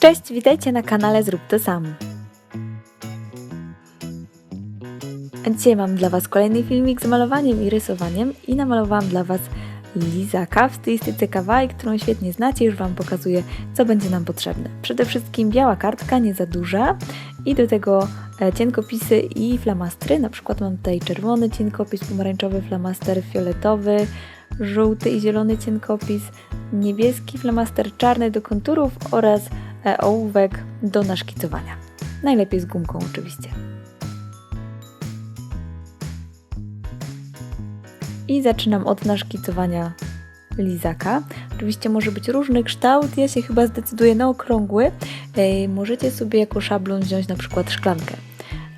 Cześć, witajcie na kanale Zrób to sam. Dzisiaj mam dla Was kolejny filmik z malowaniem i rysowaniem i namalowałam dla Was lizaka w stylistyce kawaii, którą świetnie znacie, już Wam pokazuję, co będzie nam potrzebne. Przede wszystkim biała kartka, nie za duża i do tego e, cienkopisy i flamastry, na przykład mam tutaj czerwony cienkopis, pomarańczowy flamaster, fioletowy, żółty i zielony cienkopis, niebieski flamaster czarny do konturów oraz ołówek do naszkicowania. Najlepiej z gumką oczywiście. I zaczynam od naszkicowania lizaka. Oczywiście może być różny kształt, ja się chyba zdecyduję na okrągły. E, Możecie sobie jako szablon wziąć na przykład szklankę,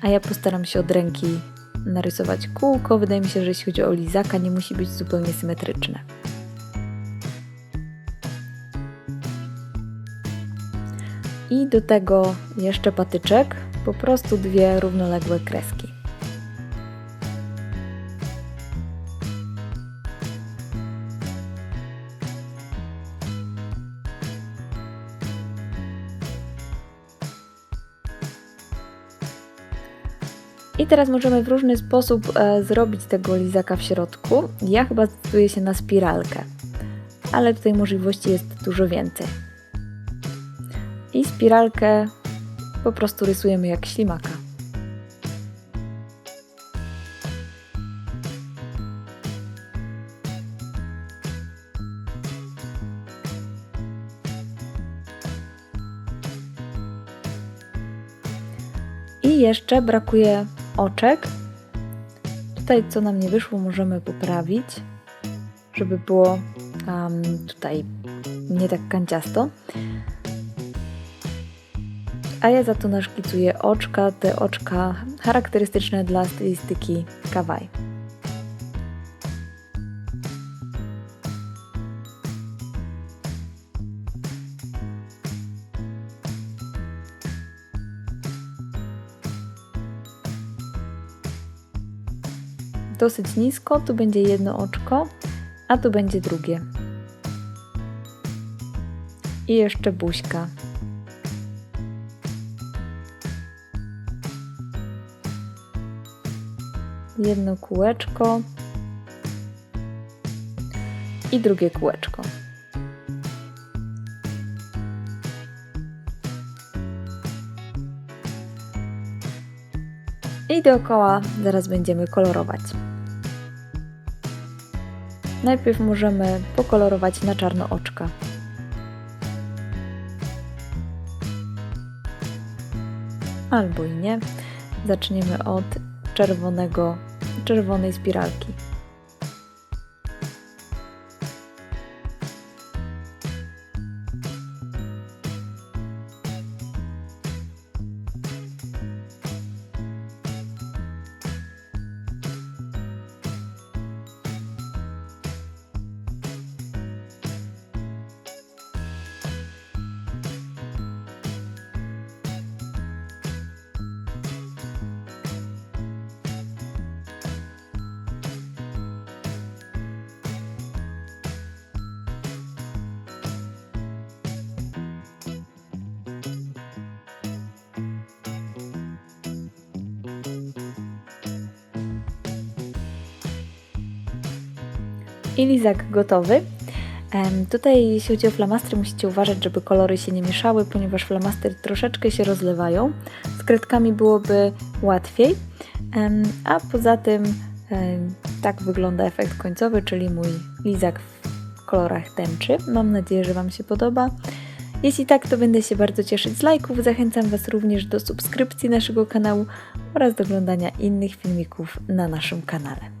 a ja postaram się od ręki narysować kółko. Wydaje mi się, że jeśli chodzi o lizaka, nie musi być zupełnie symetryczne. I do tego jeszcze patyczek, po prostu dwie równoległe kreski. I teraz możemy w różny sposób e, zrobić tego lizaka w środku. Ja chyba zdecyduję się na spiralkę, ale tutaj możliwości jest dużo więcej. I spiralkę po prostu rysujemy jak ślimaka. I jeszcze brakuje oczek. Tutaj, co nam nie wyszło, możemy poprawić, żeby było um, tutaj nie tak kanciasto. A ja za to naszkicuję oczka, te oczka charakterystyczne dla stylistyki kawaii. dosyć nisko, tu będzie jedno oczko, a tu będzie drugie. I jeszcze buźka. Jedno kółeczko i drugie kółeczko. I dookoła zaraz będziemy kolorować. Najpierw możemy pokolorować na czarno oczka. Albo i nie. Zaczniemy od czerwonego, czerwonej spiralki. I lizak gotowy. Tutaj jeśli chodzi o flamastry musicie uważać, żeby kolory się nie mieszały, ponieważ flamastry troszeczkę się rozlewają. Z kredkami byłoby łatwiej, a poza tym tak wygląda efekt końcowy, czyli mój lizak w kolorach tęczy. Mam nadzieję, że Wam się podoba. Jeśli tak, to będę się bardzo cieszyć z lajków. Zachęcam Was również do subskrypcji naszego kanału oraz do oglądania innych filmików na naszym kanale.